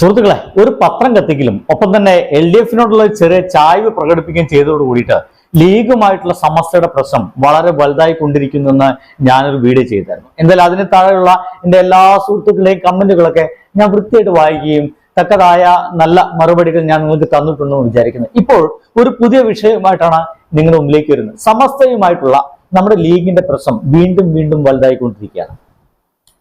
സുഹൃത്തുക്കളെ ഒരു പത്രം കത്തിക്കലും ഒപ്പം തന്നെ എൽ ഡി എഫിനോടുള്ള ചെറിയ ചായ്വ് പ്രകടിപ്പിക്കുകയും ചെയ്തതോട് കൂടിയിട്ട് ലീഗുമായിട്ടുള്ള സമസ്യയുടെ പ്രശ്നം വളരെ വലുതായി കൊണ്ടിരിക്കുന്നെന്ന് ഞാനൊരു വീഡിയോ ചെയ്തായിരുന്നു എന്തായാലും അതിന് താഴെയുള്ള എന്റെ എല്ലാ സുഹൃത്തുക്കളുടെയും കമന്റുകളൊക്കെ ഞാൻ വൃത്തിയായിട്ട് വായിക്കുകയും തക്കതായ നല്ല മറുപടികൾ ഞാൻ നിങ്ങൾക്ക് തന്നിട്ടുണ്ടെന്ന് വിചാരിക്കുന്നു. ഇപ്പോൾ ഒരു പുതിയ വിഷയമായിട്ടാണ് നിങ്ങളുടെ മുമ്പിലേക്ക് വരുന്നത്. സമസ്തയുമായിട്ടുള്ള നമ്മുടെ ലീഗിന്റെ പ്രശ്നം വീണ്ടും വീണ്ടും വലുതായിക്കൊണ്ടിരിക്കുകയാണ്.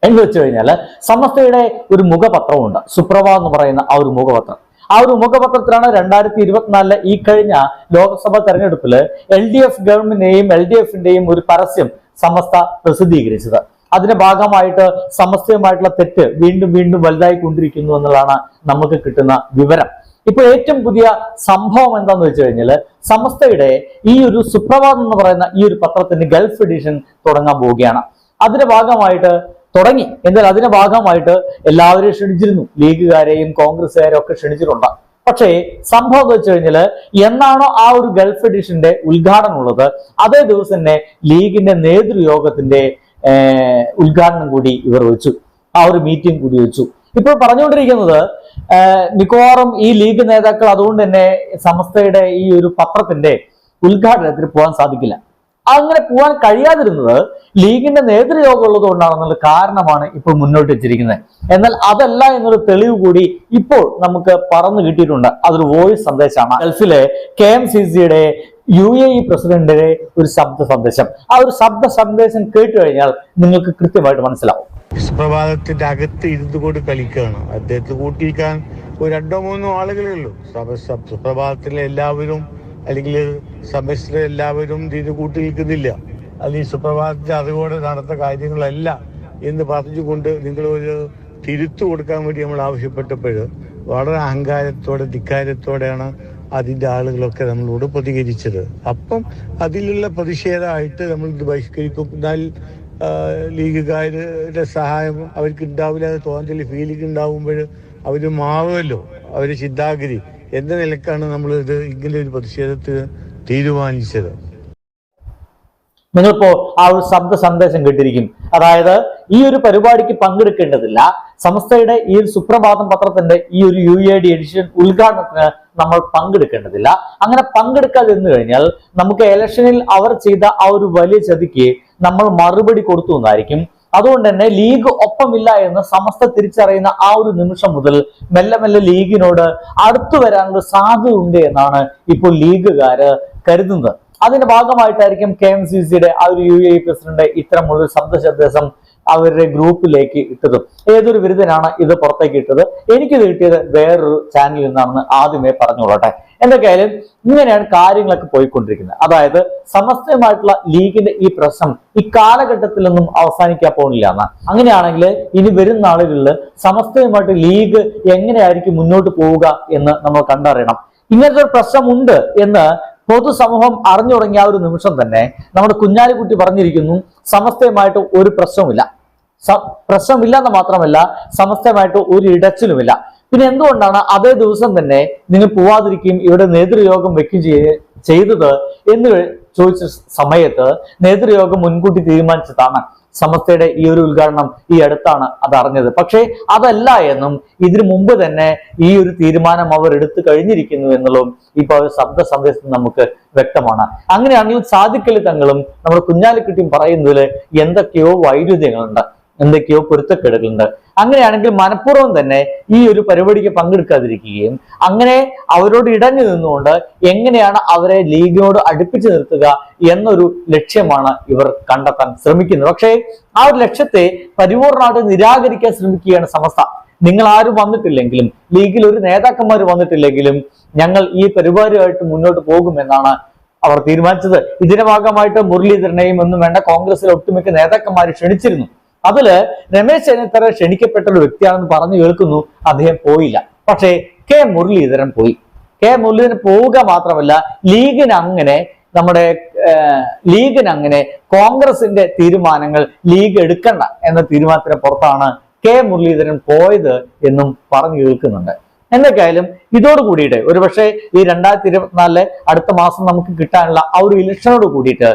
എന്ന് വെച്ച് കഴിഞ്ഞാൽ സമസ്തയുടെ ഒരു മുഖപത്രമുണ്ട്. സുപ്രഭ എന്ന് പറയുന്ന ആ ഒരു മുഖപത്രം. ആ ഒരു മുഖപത്രത്തിലാണ് രണ്ടായിരത്തി ഇരുപത്തിനാലിലെ ഈ കഴിഞ്ഞ ലോക്സഭാ തെരഞ്ഞെടുപ്പിൽ എൽ ഡി എഫ് ഗവൺമെന്റിനെയും എൽ ഡി എഫിന്റെയും ഒരു പരസ്യം സമസ്ത പ്രസിദ്ധീകരിച്ചത്. അതിന്റെ ഭാഗമായിട്ട് സമസ്തയുമായിട്ടുള്ള തെറ്റ് വീണ്ടും വീണ്ടും വലുതായി കൊണ്ടിരിക്കുന്നു എന്നുള്ളതാണ് നമുക്ക് കിട്ടുന്ന വിവരം. ഇപ്പൊ ഏറ്റവും പുതിയ സംഭവം എന്താന്ന് വെച്ച് കഴിഞ്ഞാൽ സമസ്തയുടെ ഈ ഒരു സുപ്രഭാതം എന്ന് പറയുന്ന ഈ ഒരു പത്രത്തിന്റെ ഗൾഫ് എഡിഷൻ തുടങ്ങാൻ പോവുകയാണ്. അതിന്റെ ഭാഗമായിട്ട് തുടങ്ങി. എന്നാൽ അതിന്റെ ഭാഗമായിട്ട് എല്ലാവരെയും ക്ഷണിച്ചിരുന്നു. ലീഗുകാരെയും കോൺഗ്രസ്സുകാരെയും ഒക്കെ ക്ഷണിച്ചിട്ടുണ്ട്. പക്ഷേ സംഭവം എന്ന് വെച്ച് കഴിഞ്ഞാൽ എന്നാണോ ആ ഒരു ഗൾഫ് എഡിഷന്റെ ഉദ്ഘാടനം ഉള്ളത് അതേ ദിവസം തന്നെ ലീഗിന്റെ നേതൃയോഗത്തിന്റെ ഉദ്ഘാടനം കൂടി ഇവർ വെച്ചു. ആ ഒരു മീറ്റിംഗ് കൂടി വെച്ചു. ഇപ്പോൾ പറഞ്ഞുകൊണ്ടിരിക്കുന്നത് മിക്കവാറും ഈ ലീഗ് നേതാക്കൾ അതുകൊണ്ട് തന്നെ സമസ്തയുടെ ഈ ഒരു പത്രത്തിന്റെ ഉദ്ഘാടനത്തിന് പോകാൻ സാധിക്കില്ല. അങ്ങനെ പോകാൻ കഴിയാതിരുന്നത് ലീഗിന്റെ നേതൃയോഗം ഉള്ളത് കൊണ്ടാണെന്നുള്ള കാരണമാണ് ഇപ്പോൾ മുന്നോട്ട് വെച്ചിരിക്കുന്നത്. എന്നാൽ അതല്ല എന്നൊരു തെളിവ് കൂടി ഇപ്പോൾ നമുക്ക് പറന്നു കിട്ടിയിട്ടുണ്ട്. അതൊരു വോയിസ് സന്ദേശമാണ്. ഗൾഫിലെ കെ എം സി സിയുടെ യു എ ഇ പ്രസിഡന്റിന്റെ ഒരു ശബ്ദ സന്ദേശം. ആ ഒരു ശബ്ദ സന്ദേശം കേട്ടു കഴിഞ്ഞാൽ നിങ്ങൾക്ക് കൃത്യമായിട്ട് മനസ്സിലാവും. സുപ്രഭാതത്തിന്റെ അകത്ത് ഇരുന്നു കൊണ്ട് കളിക്കുകയാണ്. അദ്ദേഹത്തെ കൂട്ടിയിരിക്കാൻ ഒരു രണ്ടോ മൂന്നോ ആളുകളേ ഉള്ളൂ. സുപ്രഭാതത്തിലെ എല്ലാവരും അല്ലെങ്കിൽ സമയത്തിലെ എല്ലാവരും ഇതിന് കൂട്ടി നിൽക്കുന്നില്ല. അത് ഈ സുപ്രഭാതത്തിന്റെ അറിവോടെ നടത്ത കാര്യങ്ങളല്ല എന്ന് പറഞ്ഞുകൊണ്ട് നിങ്ങൾ ഒരു തിരുത്തു കൊടുക്കാൻ വേണ്ടി നമ്മൾ ആവശ്യപ്പെട്ടപ്പോൾ വളരെ അഹങ്കാരത്തോടെ ധിക്കാരത്തോടെയാണ് അതിന്റെ ആളുകളൊക്കെ നമ്മളോട് പ്രതികരിച്ചത്. അപ്പം അതിലുള്ള പ്രതിഷേധമായിട്ട് നമ്മൾ ഇത് ബഹിഷ്കരിക്കുന്നാൽ ലീഗുകാരുടെ സഹായം അവർക്ക് ഉണ്ടാവില്ല തോന്നൽ ഫീലിംഗ് ഉണ്ടാവുമ്പോൾ അവർ മാറുമല്ലോ. അവരുടെ ചിന്താഗതി. എന്ന നിലക്കാണ് നമ്മൾ ഇത് ഇങ്ങനെ ഒരു പ്രതിഷേധത്തിന് തീരുമാനിച്ചത്. നിങ്ങളിപ്പോ ആ ഒരു ശബ്ദ സന്ദേശം കേട്ടിരിക്കും. അതായത് ഈ ഒരു പരിപാടിക്ക് പങ്കെടുക്കേണ്ടതില്ല. സംസ്ഥയുടെ ഈ ഒരു സുപ്രഭാതം പത്രത്തിന്റെ ഈ ഒരു യു എ ഡി എഡിഷൻ ഉദ്ഘാടനത്തിന് നമ്മൾ പങ്കെടുക്കേണ്ടതില്ല. അങ്ങനെ പങ്കെടുക്കാതെ നിന്ന് കഴിഞ്ഞാൽ നമുക്ക് ഇലക്ഷനിൽ അവർ ചെയ്ത ആ ഒരു വലിയ ചതിക്ക് നമ്മൾ മറുപടി കൊടുത്തു എന്നായിരിക്കും അതുകൊണ്ട് തന്നെ ലീഗ് ഒപ്പമില്ല എന്ന് സമസ്ത തിരിച്ചറിയുന്ന ആ ഒരു നിമിഷം മുതൽ മെല്ലെ മെല്ലെ ലീഗിനോട് അടുത്തു വരാനുള്ള സാധ്യത ഉണ്ട് എന്നാണ് ഇപ്പോൾ ലീഗുകാര് കരുതുന്നത്. അതിന്റെ ഭാഗമായിട്ടായിരിക്കും കെ എം സി സിയുടെ ആ ഒരു യു എ പ്രസിഡന്റ് ഇത്തരമുള്ള ശബ്ദ സന്ദേശം അവരുടെ ഗ്രൂപ്പിലേക്ക് ഇട്ടത്. ഏതൊരു വിരുദ്ധനാണ് ഇത് പുറത്തേക്ക് ഇട്ടത്? എനിക്കിത് കിട്ടിയത് വേറൊരു ചാനലിൽ നിന്നാണെന്ന് ആദ്യമേ പറഞ്ഞുകൊള്ളട്ടെ. എന്തൊക്കെയായാലും ഇങ്ങനെയാണ് കാര്യങ്ങളൊക്കെ പോയിക്കൊണ്ടിരിക്കുന്നത്. അതായത് സമസ്തയുമായിട്ടുള്ള ലീഗിന്റെ ഈ പ്രശ്നം ഈ കാലഘട്ടത്തിലൊന്നും അവസാനിക്കാൻ പോകുന്നില്ല എന്ന്. അങ്ങനെയാണെങ്കിൽ ഇനി വരുന്ന നാളുകളിൽ സമസ്തയുമായിട്ട് ലീഗ് എങ്ങനെയായിരിക്കും മുന്നോട്ട് പോവുക എന്ന് നമ്മൾ കണ്ടറിയണം. ഇങ്ങനത്തെ ഒരു പ്രശ്നമുണ്ട് എന്ന് പൊതുസമൂഹം അറിഞ്ഞു തുടങ്ങിയ ഒരു നിമിഷം തന്നെ നമ്മുടെ കുഞ്ഞാലിക്കുട്ടി പറഞ്ഞിരിക്കുന്നു സമസ്തയുമായിട്ട് ഒരു പ്രശ്നവുമില്ല. പ്രശ്നമില്ലെന്ന് മാത്രമല്ല സമസ്തയുമായിട്ട് ഒരു ഇടച്ചിലുമില്ല. പിന്നെ എന്തുകൊണ്ടാണ് അതേ ദിവസം തന്നെ നിങ്ങൾ പോവാതിരിക്കുകയും ഇവിടെ നേതൃയോഗം വെക്കുകയും ചെയ്തത് എന്ന് ചോദിച്ച സമയത്ത് നേതൃയോഗം മുൻകൂട്ടി തീരുമാനിച്ചതാണ്. സമസ്തയുടെ ഈ ഒരു ഉദ്ഘാടനം ഈ അടുത്താണ് അത് അറിഞ്ഞത്. പക്ഷേ അതല്ല എന്നും ഇതിനു മുമ്പ് തന്നെ ഈ ഒരു തീരുമാനം അവർ എടുത്തു കഴിഞ്ഞിരിക്കുന്നു എന്നുള്ളതും ഇപ്പൊ ആ ഒരു ശബ്ദ സന്ദേശത്തിൽ നമുക്ക് വ്യക്തമാണ്. അങ്ങനെയാണെങ്കിൽ സാധിക്കൽ തങ്ങളും നമ്മുടെ കുഞ്ഞാലിക്കുട്ടിയും പറയുന്നതിൽ എന്തൊക്കെയോ വൈരുദ്ധ്യങ്ങളുണ്ട്. എന്തൊക്കെയോ പൊരുത്തക്കേടുകളുണ്ട്. അങ്ങനെയാണെങ്കിൽ മനഃപൂർവം തന്നെ ഈ ഒരു പരിപാടിക്ക് പങ്കെടുക്കാതിരിക്കുകയും അങ്ങനെ അവരോട് ഇടഞ്ഞു നിന്നുകൊണ്ട് എങ്ങനെയാണ് അവരെ ലീഗിനോട് അടുപ്പിച്ചു നിർത്തുക എന്നൊരു ലക്ഷ്യമാണ് ഇവർ കണ്ടെത്താൻ ശ്രമിക്കുന്നത്. പക്ഷേ ആ ഒരു ലക്ഷ്യത്തെ പരിപൂർണമായിട്ട് നിരാകരിക്കാൻ ശ്രമിക്കുകയാണ് സമസ്ത. നിങ്ങൾ ആരും വന്നിട്ടില്ലെങ്കിലും ലീഗിൽ ഒരു നേതാക്കന്മാർ വന്നിട്ടില്ലെങ്കിലും ഞങ്ങൾ ഈ പരിപാടിയായിട്ട് മുന്നോട്ട് പോകുമെന്നാണ് അവർ തീരുമാനിച്ചത്. ഇതിന്റെ ഭാഗമായിട്ട് മുരളീധരനെയും ഒന്നും വേണ്ട കോൺഗ്രസിലെ ഒട്ടുമിക്ക നേതാക്കന്മാരെ ക്ഷണിച്ചിരുന്നു. അതിൽ രമേശ് ചെന്നിത്തല ക്ഷണിക്കപ്പെട്ട ഒരു വ്യക്തിയാണെന്ന് പറഞ്ഞു കേൾക്കുന്നു. അദ്ദേഹം പോയില്ല. പക്ഷേ കെ മുരളീധരൻ പോയി. കെ മുരളീധരൻ പോവുക മാത്രമല്ല ലീഗിന് അങ്ങനെ നമ്മുടെ ലീഗിന് അങ്ങനെ കോൺഗ്രസിന്റെ തീരുമാനങ്ങൾ ലീഗ് എടുക്കണ്ട എന്ന തീരുമാനത്തിന് പുറത്താണ് കെ മുരളീധരൻ പോയത് എന്നും പറഞ്ഞു കേൾക്കുന്നുണ്ട്. എന്തൊക്കെയായാലും ഇതോട് കൂടിയിട്ട് ഒരുപക്ഷെ ഈ രണ്ടായിരത്തി ഇരുപത്തിനാലിലെ അടുത്ത മാസം നമുക്ക് കിട്ടാനുള്ള ആ ഒരു ഇലക്ഷനോട് കൂടിയിട്ട്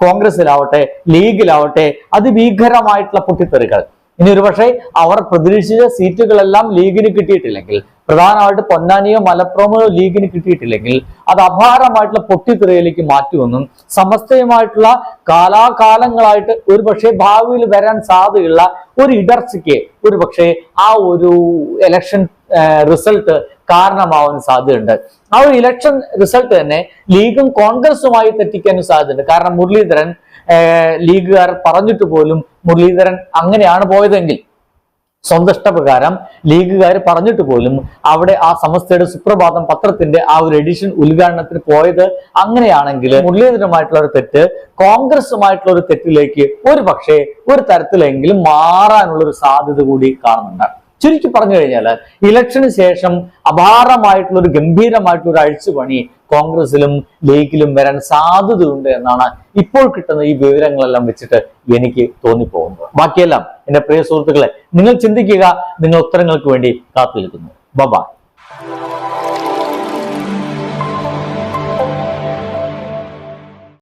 കോൺഗ്രസിലാവട്ടെ ലീഗിലാവട്ടെ അതിഭീകരമായിട്ടുള്ള പൊട്ടിത്തെറികൾ. ഇനി ഒരുപക്ഷെ അവർ പ്രതീക്ഷിച്ച സീറ്റുകളെല്ലാം ലീഗിന് കിട്ടിയിട്ടില്ലെങ്കിൽ പ്രധാനമായിട്ട് പൊന്നാനിയോ മലപ്പുറമോ ലീഗിന് കിട്ടിയിട്ടില്ലെങ്കിൽ അത് അപാരമായിട്ടുള്ള പൊട്ടിത്തെറിയിലേക്ക് മാറ്റുമെന്നും സമസ്തയുമായിട്ടുള്ള കാലാകാലങ്ങളായിട്ട് ഒരു പക്ഷേ ഭാവിയിൽ വരാൻ സാധ്യതയുള്ള ഒരു ഇടർച്ചയ്ക്ക് ഒരു പക്ഷേ ആ ഒരു ഇലക്ഷൻ റിസൾട്ട് കാരണമാവാൻ സാധ്യതയുണ്ട്. ആ ഒരു ഇലക്ഷൻ റിസൾട്ട് തന്നെ ലീഗും കോൺഗ്രസുമായി തെറ്റിക്കാനും സാധ്യതയുണ്ട്. കാരണം മുരളീധരൻ ലീഗുകാർ പറഞ്ഞിട്ട് പോലും മുരളീധരൻ അങ്ങനെയാണ് പോയതെങ്കിൽ സ്വന്തം ഇഷ്ടപ്രകാരം ലീഗുകാർ പറഞ്ഞിട്ട് പോലും അവിടെ ആ സമസ്തയുടെ സുപ്രഭാതം പത്രത്തിന്റെ ആ ഒരു എഡിഷൻ ഉദ്ഘാടനത്തിന് പോയത് അങ്ങനെയാണെങ്കിൽ മുരളീധരമായിട്ടുള്ള ഒരു തെറ്റ് കോൺഗ്രസുമായിട്ടുള്ള ഒരു തെറ്റിലേക്ക് ഒരു പക്ഷേ ഒരു തരത്തിലെങ്കിലും മാറാനുള്ള ഒരു സാധ്യത കൂടി കാണുന്നുണ്ട്. ചുരുക്കി പറഞ്ഞു കഴിഞ്ഞാൽ ഇലക്ഷന് ശേഷം അപാരമായിട്ടുള്ള ഒരു ഗംഭീരമായിട്ടുള്ള ഒരു അഴിച്ചുപണി കോൺഗ്രസിലും ലീഗിലും വരാൻ സാധ്യതയുണ്ട് എന്നാണ് ഇപ്പോൾ കിട്ടുന്ന ഈ വിവരങ്ങളെല്ലാം വെച്ചിട്ട് എനിക്ക് തോന്നിപ്പോകുന്നത്. ബാക്കിയെല്ലാം എന്റെ പ്രിയ സുഹൃത്തുക്കളെ നിങ്ങൾ ചിന്തിക്കുക നിങ്ങൾ ഉത്തരങ്ങൾക്ക് വേണ്ടി കാത്തു നിൽക്കുന്നു ബബാ